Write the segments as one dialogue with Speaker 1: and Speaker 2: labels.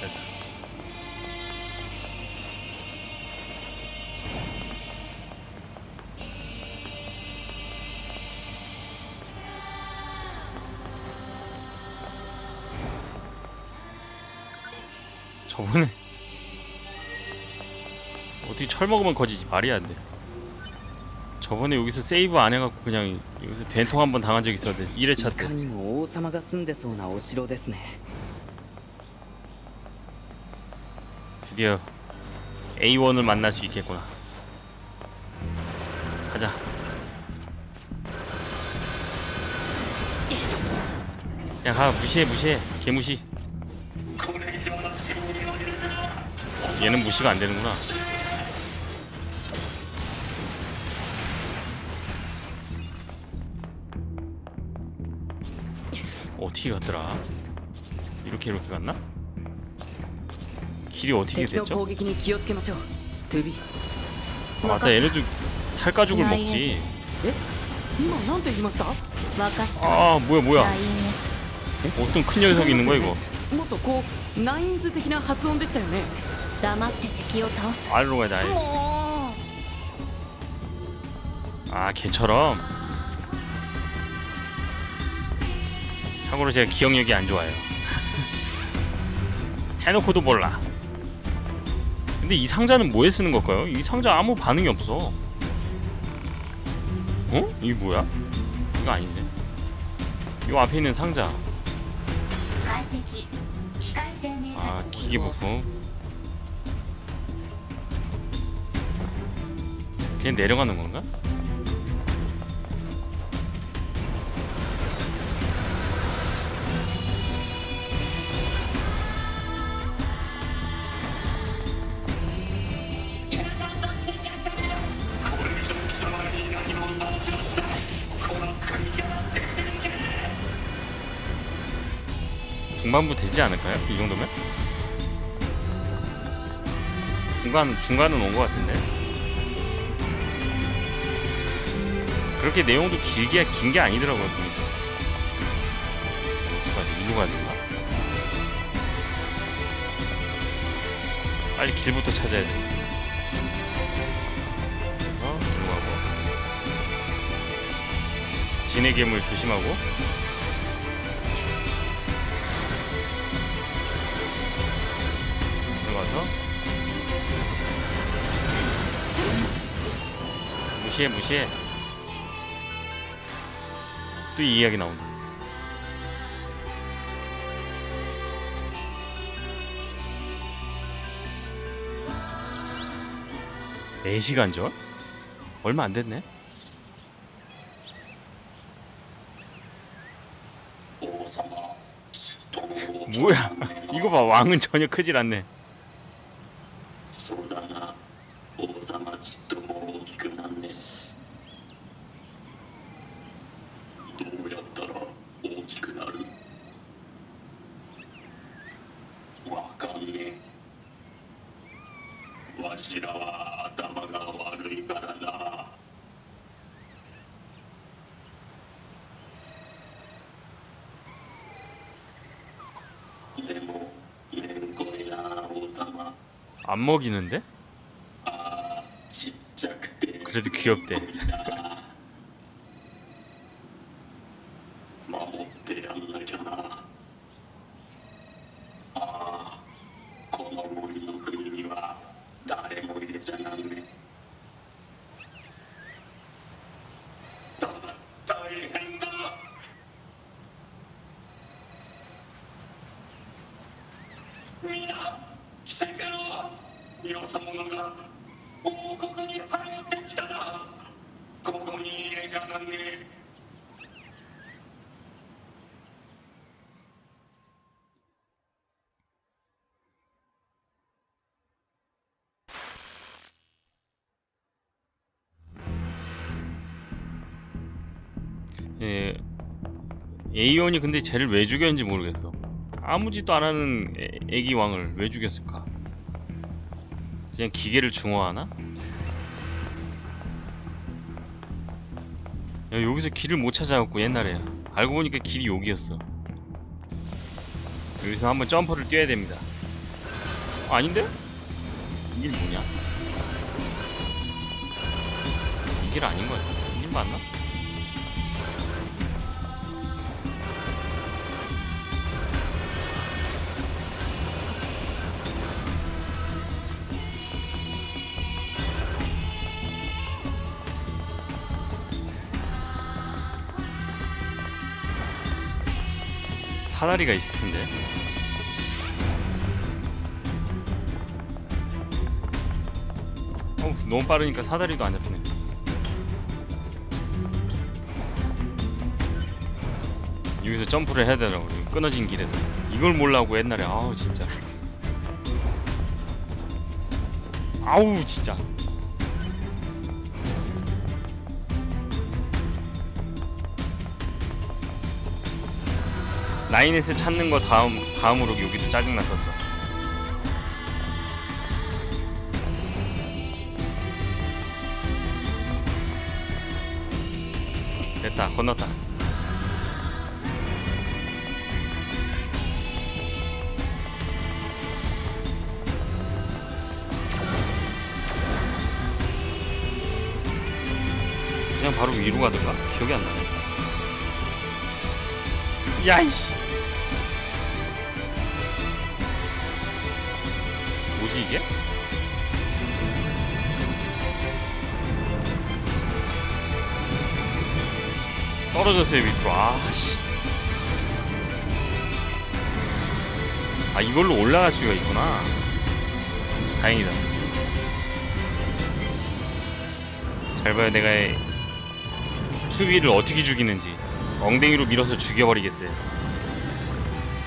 Speaker 1: 됐어. 저번에 어떻게 철 먹으면 거지지 말이 안 돼. 저번에 여기서 세이브 안 해갖고 그냥 여기서 된통 한 번 당한 적 있었는데 1회차
Speaker 2: いか
Speaker 1: 때
Speaker 2: にも王様が住んでそうなお城ですね
Speaker 1: 드디어 A1을 만날 수 있겠구나. 가자. 야, 가 무시해 무시해 개무시. 얘는 무시가 안 되는구나. 어떻게 갔더라? 이렇게 이렇게 갔나? 길이 어떻게 됐죠? 아, 맞다. 얘네도 살가죽을 먹지. 아 뭐야 뭐야. 어떤 큰 녀석이 있는 거야 이거? 아래로 가야 돼 아, 개처럼. 아, 참고로 제가 기억력이 안 좋아요. 해놓고도 몰라. 근데 이 상자는 뭐에 쓰는 걸까요? 이 상자 아무 반응이 없어 어? 이게 뭐야? 이거 아닌데 이 앞에 있는 상자 아 기계 부품 그냥 내려가는 건가? 중반부 되지 않을까요? 이 정도면? 중간 중간은 온 것 같은데. 그렇게 내용도 길게 긴 게 아니더라고요. 보니까. 일로 가야 되나? 빨리 길부터 찾아야 돼. 그래서 일로 가고. 진해 괴물 조심하고. 무시해 무시해. 또 이 이야기 나온다. 네시간 전? 얼마 안 됐네. 뭐야? 이거 봐 왕은 전혀 크질 않네 먹이는데?
Speaker 3: 아, 진짜 그때
Speaker 1: 그래도 귀엽대.
Speaker 3: 마법대왕 ろよそ者が王国に入ってきただここに入れちゃなんね「
Speaker 1: 예, 에이온이 근데 쟤를 왜 죽였는지 모르겠어. 아무 짓도 안 하는 애, 애기 왕을 왜 죽였을까? 그냥 기계를 중화하나? 야, 여기서 길을 못 찾아갖고 옛날에 알고 보니까 길이 여기였어. 여기서 한번 점프를 뛰어야 됩니다. 아닌데? 이길 뭐냐? 이길 아닌 거야. 이길 맞나? 사다리가 있을 텐데. 어, 너무 빠르니까 사다리도 안 잡히네. 여기서 점프를 해야 되더라고. 요 끊어진 길에서. 이걸 몰라고 옛날에 아우 진짜. 아우 진짜. 나인에서 찾는 거 다음 다음으로 여기도 짜증 났었어. 됐다 건넜다. 그냥 바로 위로 가던가 기억이 안 나네. 야이씨. 뭐지 이게? 떨어졌어요 밑으로. 아씨. 아 이걸로 올라갈 수가 있구나. 다행이다. 잘 봐요 내가 투비를 어떻게 죽이는지. 엉덩이로 밀어서 죽여버리겠어요.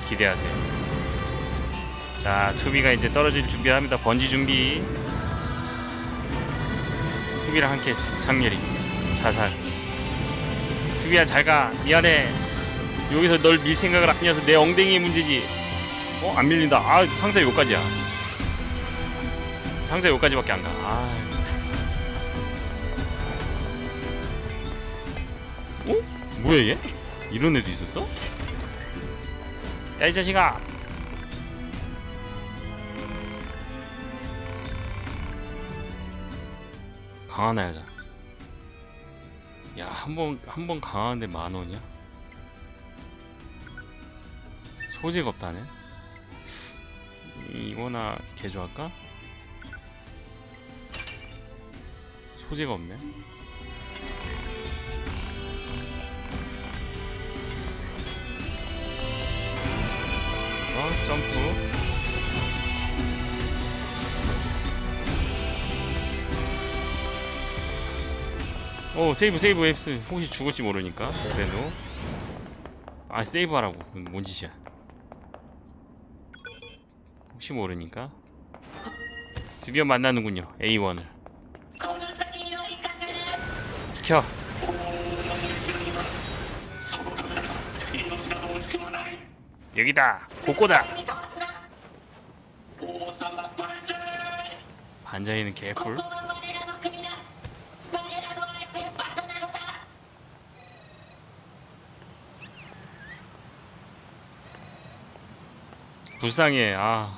Speaker 1: 기대하세요 자, 투비가 이제 떨어질 준비를 합니다. 번지 준비. 투비랑 함께 장렬히 자살. 투비야 잘 가. 미안해. 여기서 널 밀 생각을 안 해서 내 엉덩이의 문제지. 어? 안 밀린다. 아, 상자 여기까지야. 상자 여기까지밖에 안 가. 아. 어? 뭐야 얘? 이런 애도 있었어? 야 이 자식아 강한 애자. 야, 한 번, 한 번 강하는데 만 원이야? 소재가 없다네? 이거나 개조할까? 소재가 없네? 그래서 점프. 오 세이브 세이브 앱스 혹시 죽을지 모르니까. 그래도 아 세이브 하라고. 뭔 짓이야. 혹시 모르니까. 드디어 만나는군요 A1을. 비켜. 여기다. 복고다. 반자이는
Speaker 4: 개뿔?
Speaker 1: 불쌍해. 아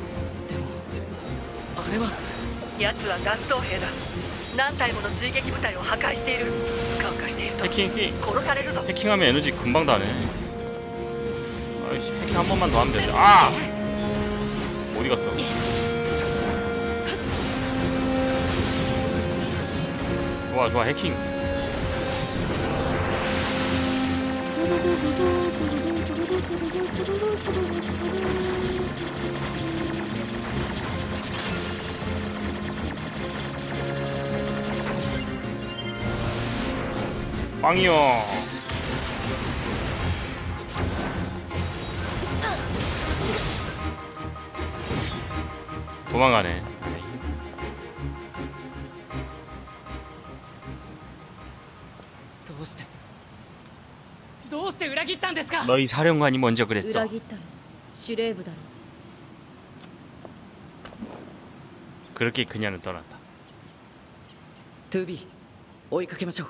Speaker 2: れは
Speaker 5: 奴は脱走兵だ何体もの追撃部隊を破壊しているスカウカしていると
Speaker 1: 해킹 해킹
Speaker 5: 殺されるぞ
Speaker 1: 해킹하면 에너지 금방 다네 아이씨 해킹 한 번만 더 하면 되지 아! 어디 갔어 좋아 좋아 해킹 빵이요 도망가네
Speaker 2: どうしてどうして裏切ったんですか
Speaker 1: 너희 사령관이 먼저
Speaker 6: 裏
Speaker 1: 그랬어
Speaker 6: 切ったの司令部だろ
Speaker 1: 그렇게 그녀는 떠났다
Speaker 2: トゥービー追いかけましょう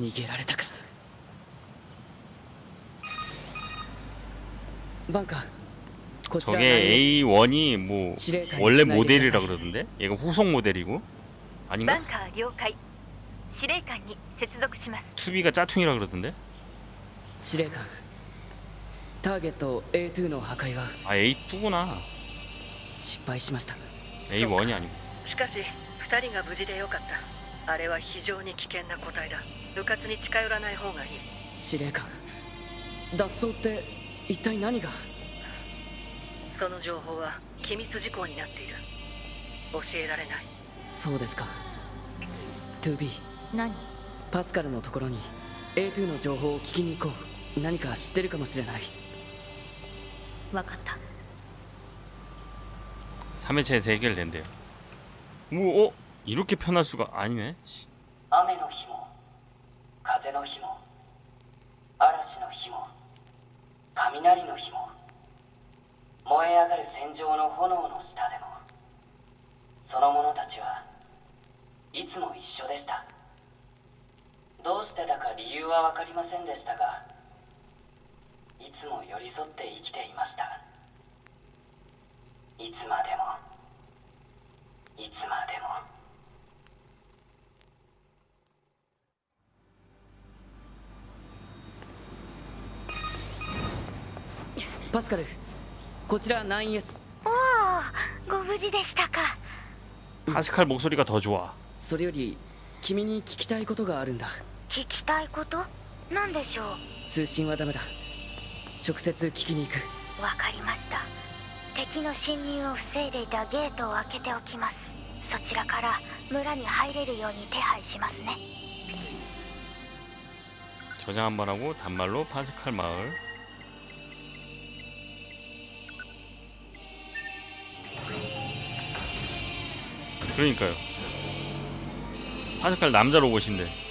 Speaker 1: 逃げられたかバンカ저게 A1이 뭐 원래 모델이라 그러던데? 얘가 후속 모델이고? 아닌가? 투비가 짜퉁이라 그러던데? 아 A2구나. A1이 아니고. 그러니까.
Speaker 5: しかし2人が無事でよかったあれは非常に危険な個体だ部活に近寄らない方がいい
Speaker 2: 司令官脱走って一体何が
Speaker 5: その情報は機密事項になっている教えられない
Speaker 2: そうですか 2B
Speaker 6: 何
Speaker 2: パスカルのところに A2 の情報を聞きに行こう何か知ってるかもしれない
Speaker 6: わかった
Speaker 1: 3회차에서 해결된대요 뭐 어? 이렇게 편할 수가 아니네 씨.
Speaker 7: 雨の日も風の日も嵐の日も雷の日も燃え上がる戦場の炎の下でもその者たちはいつも一緒でしたどうしてだか理由は分かりませんでしたがいつも寄り添って生きていましたいつまでもいつまでも
Speaker 2: パスカルこちら 9S
Speaker 4: ご無事でしたか
Speaker 1: 파스칼 목소리가 더 좋아
Speaker 2: それより君に聞きたいことがあるんだ
Speaker 4: 聞きたいこと何でしょう
Speaker 2: 通信はダメだ直接聞きに行く
Speaker 4: わかりました敵の侵入を防いでいたゲートを開けておきますそちらから村に入れるように手配しますね
Speaker 1: 저장 한 번 하고 단말로 파스칼 마을 그러니까요. 파스칼 남자 로봇인데.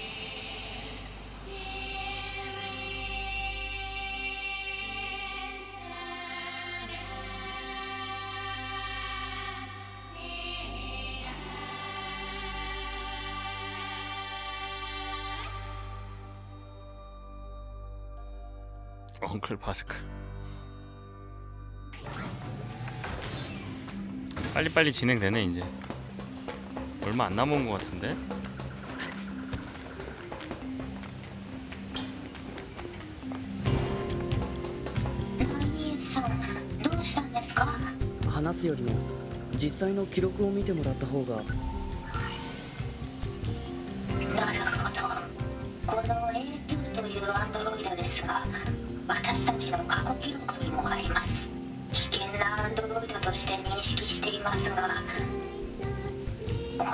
Speaker 1: 엉클 파스칼 빨리빨리 진행되네 이제 얼마 안 남은 것 같은데
Speaker 4: ナインさんどうしたんですか
Speaker 2: 話すよりも実際の記録を見てもらった方が
Speaker 4: なるほどこの A2 というアンドロイドですが私たちの過去記録にもあります危険なアンドロイドとして認識していますが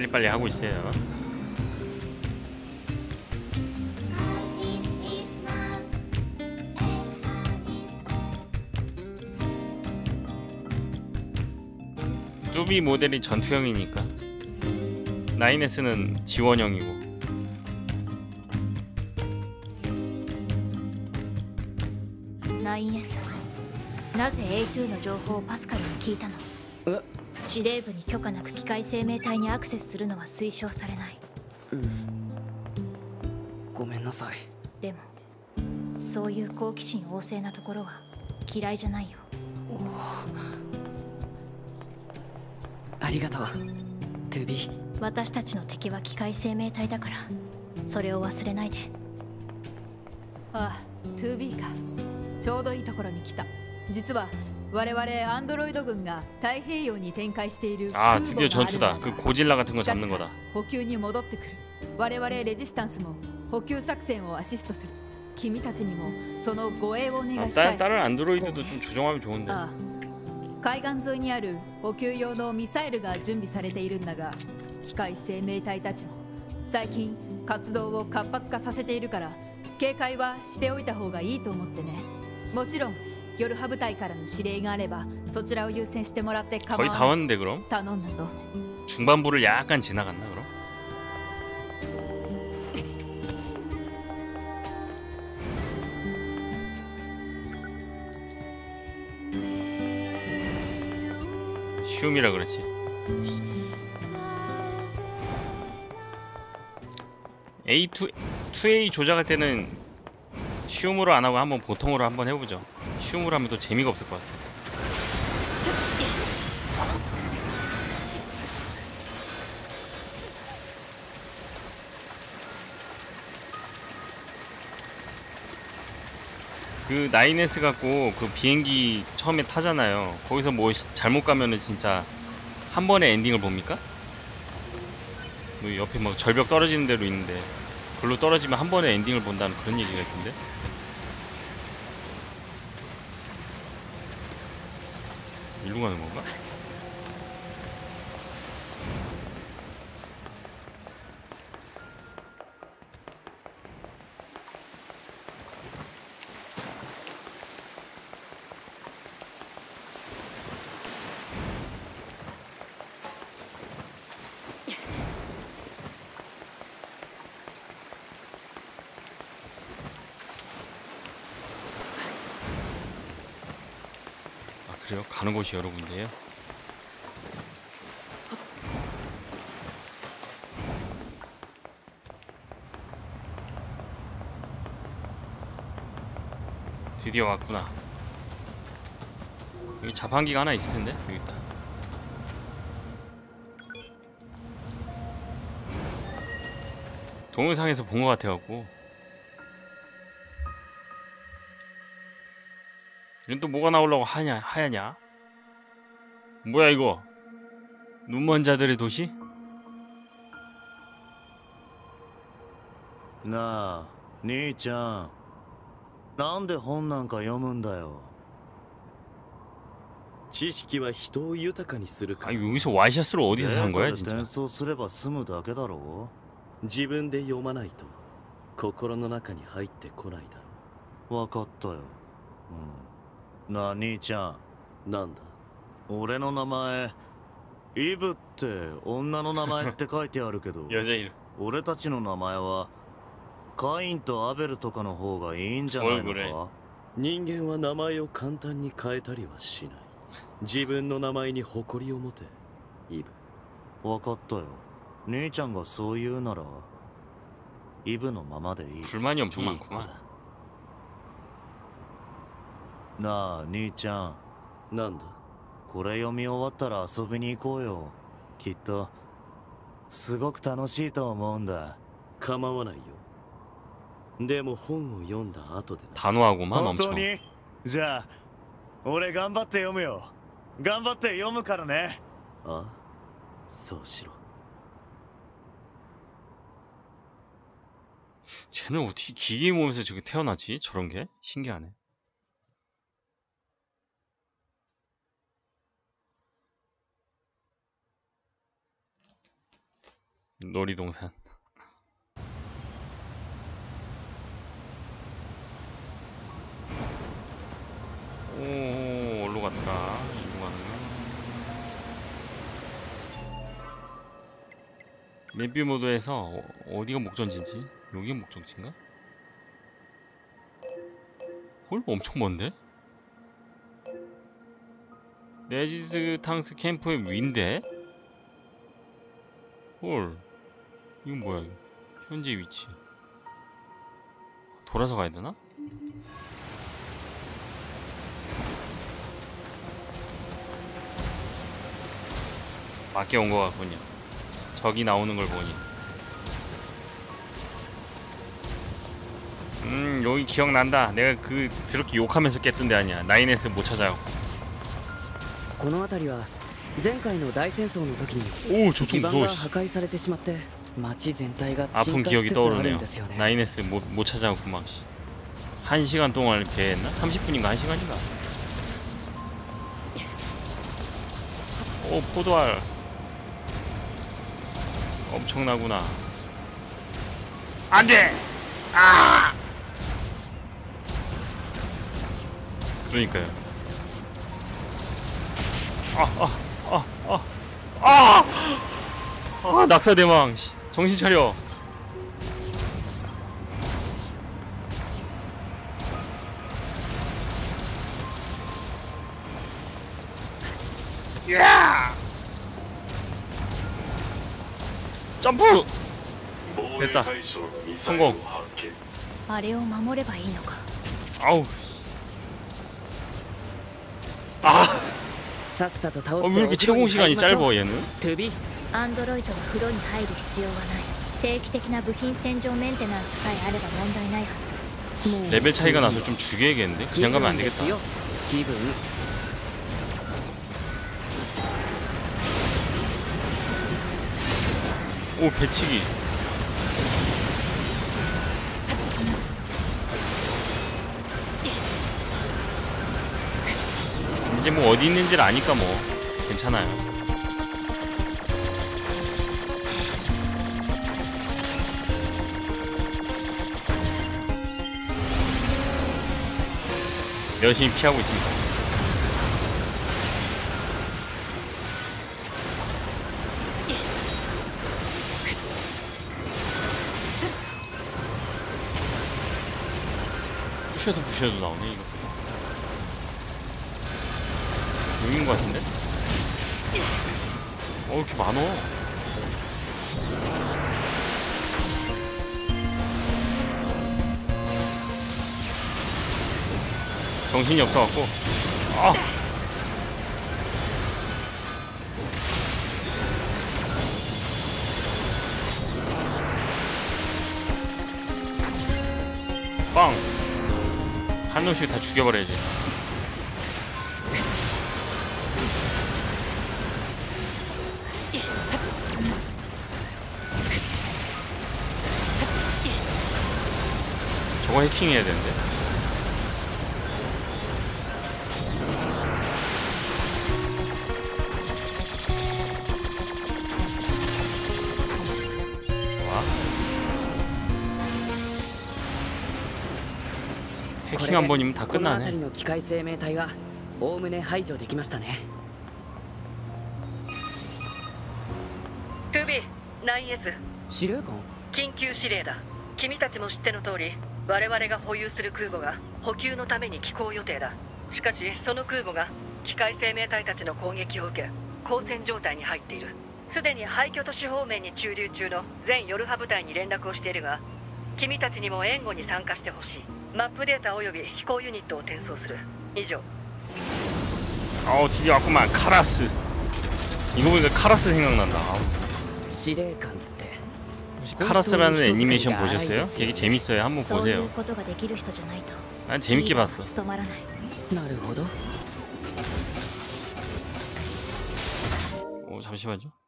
Speaker 1: 빨리빨리 하고 있어요. 뚜비 모델이 전투형이니까 9S는 지원형이고
Speaker 6: 9S なぜ A2 の情報をパスカルに聞いたの
Speaker 2: え
Speaker 6: 司令部に許可なく機械生命体にアクセスするのは推奨されない。
Speaker 2: ごめんなさい。
Speaker 6: でもそういう好奇心旺盛なところは嫌いじゃないよ。
Speaker 2: ありがとう。トゥビー。
Speaker 6: 私たちの敵は機械生命体だからそれを忘れないで。
Speaker 8: ああ 2B か。ちょうどいいところに来た。実は我々アンドロイド軍が太平洋に展開している
Speaker 1: あ
Speaker 8: あ、
Speaker 1: 드디어전투 다. 그고질라 같은 거잡는거だ
Speaker 8: 補給に戻ってくる。我々レジスタンスも補給作戦をアシストする。君たちにもその護衛をお願いしたい。
Speaker 1: 다른안드로이드도좀조정하면좋은 데.
Speaker 8: あ海岸沿いにある補給用のミサイルが準備されているんだが機械生命体たちも最近活動を活発化させているから警戒はしておいた方がいいと思ってね。もちろん 夜派部隊からの指令があればそちらを優先してもらって構
Speaker 1: 거의
Speaker 8: わ
Speaker 1: 다
Speaker 8: ない
Speaker 1: 왔는데 그럼?
Speaker 8: 頼んだぞ
Speaker 1: 중반부를 약간 지나갔나 그럼? 쉬움이라 그렇지 A2, 2A 조작할 때는 쉬움으로 안 하고 한번 보통으로 한번 해보죠 쉬움으로 하면 또 재미가 없을 것 같아 그 9S 갖고 그 비행기 처음에 타잖아요. 거기서 뭐 시- 잘못 가면은 진짜 한 번에 엔딩을 봅니까? 뭐 옆에 막 절벽 떨어지는 대로 있는데 글로 떨어지면 한 번에 엔딩을 본다는 그런 얘기가 있던데. 일로 가는 건가? 그래요? 가는 곳이 여러 군데예요? 드디어 왔구나. 여기 자판기가 하나 있을 텐데 여기 있다. 동영상에서 본 것 같아갖고. 또 뭐가 나오려고 하냐 하야냐? 뭐야 이거? 눈먼 자들의 도시?
Speaker 9: なあ兄ちゃんなんで本なんか読むんだよ
Speaker 10: 知識は人を豊かにするか
Speaker 1: 아
Speaker 10: ら
Speaker 1: 여기서 와이셔츠를 어디서 산
Speaker 9: データ
Speaker 1: 거야
Speaker 9: で
Speaker 1: 진짜?
Speaker 9: 転送すれば済むだけだろ
Speaker 10: 自分で読まないと心の中に入ってこないだろ
Speaker 9: わかったようん なあ兄ちゃん
Speaker 10: うなんだ
Speaker 9: 俺の名前イブって女の名前って書いてあるけど
Speaker 1: 여자 이름
Speaker 9: 俺たちの名前はカインとアベルとかの方がいいんじゃないの
Speaker 1: そういう
Speaker 9: か
Speaker 10: 人間は名前を簡単に変えたりはしない自分の名前に誇りを持てイブ
Speaker 9: わかったよ兄ちゃんがそう言うならイブのままでいい
Speaker 1: 불만이 엄청
Speaker 10: いい子
Speaker 1: 많구만
Speaker 10: だ
Speaker 9: なあ兄ちゃん
Speaker 10: なんだ
Speaker 9: これ読み終わったら遊びに行こうよきっとすごく楽しいと思うんだ
Speaker 10: 構わないよでも本を読んだ後でな
Speaker 1: 단호하고만
Speaker 9: 本当
Speaker 1: 엄청
Speaker 9: にじゃあ俺頑張って読むよ頑張って読むからね
Speaker 10: ああそうしろ
Speaker 1: 쟤는 어떻게 기계 모으면서 저게 태어나지? 저런 게? 신기하네 놀이동산. 오, 어디로 갔다. 이거 가는 맵뷰 모드에서 어, 어디가 목전지인지? 여기가 목전지인가? 홀 엄청 먼데? 네지스 탕스 캠프의 위인데? 홀 이건 뭐야 이거 현재 위치 돌아서 가야 되나? 맞게 온 것 같군요 적이 나오는 걸 보니 음 여기 기억난다 내가 그 드럽게 욕하면서 깼던 데 아니야 나인에스 못 찾아요
Speaker 2: この辺りは前回の大戦争の時に
Speaker 1: 오 저쪽
Speaker 2: 基盤
Speaker 1: 무서워
Speaker 2: が
Speaker 1: 씨.
Speaker 2: 破壊されてしまって街全体が
Speaker 1: 아픈 기억이 떠오르네요. 나인에스 못, 못 찾아가고 막. 1시간 동안 배했나? 30분인가 1시간인가? 오 포도알 엄청나구나 안돼! 아! 그러니까요 아아아아아 아, 아, 아, 낙사대망 정신 차려 야! 점프!
Speaker 3: 防衛
Speaker 1: 出た
Speaker 3: 対象のミサイルを発見
Speaker 6: あれを守ればいいのか
Speaker 1: 아우 아!
Speaker 2: さっさと倒
Speaker 1: 어,
Speaker 2: し
Speaker 1: 왜
Speaker 2: て
Speaker 1: 이렇게
Speaker 2: お風呂に
Speaker 1: 채공
Speaker 2: 入
Speaker 1: 시간이
Speaker 2: りましょう
Speaker 1: 짧아 얘는?
Speaker 2: トゥビー
Speaker 6: アンドロイドが風呂に入る必要はない定期的な部品洗浄メンテナンスさえあれば問題ないはず
Speaker 2: もう
Speaker 1: 레벨 차이가 나서 좀 죽여야겠는데?
Speaker 2: 気
Speaker 1: 그냥
Speaker 2: 分
Speaker 1: 가면 안
Speaker 2: で
Speaker 1: 되겠다
Speaker 2: すよ気分
Speaker 1: 오 배치기 이제 뭐 어디 있는지를 아니까 뭐 괜찮아요 열심히 피하고 있습니다. 부셔도 부셔도 나오네 이거. 여기인 것 같은데? 어 이렇게 많어 정신이 없어갖고. 아. 빵! 한 놈씩 다 죽여버려야지. 저거 해킹해야 되는데 해킹 한 번이면 다
Speaker 2: この辺
Speaker 1: 끝나네
Speaker 2: りの機械生命体はおおむね排除できましたね
Speaker 5: トゥビー 9S
Speaker 2: 司令官
Speaker 5: 緊急指令だ君たちも知っての通り我々が保有する空母が補給のために寄港予定だしかしその空母が機械生命体たちの攻撃を受け交戦状態に入っているすでに廃墟都市方面に駐留中の全ヨルハ部隊に連絡をしているが君たちにも援護に参加してほしい
Speaker 1: マップデータおよび飛行ユニットを転送する以上어 아, 드디어 왔구만. 카라스. 이거 보니까 카라스 생각난다. 지뢰관 때 카라스라는 애니메이션 보셨어요? 되게 재밌어요. 한번 보세요. 난 재밌게 봤어. なるほど.오 어, 잠시만요.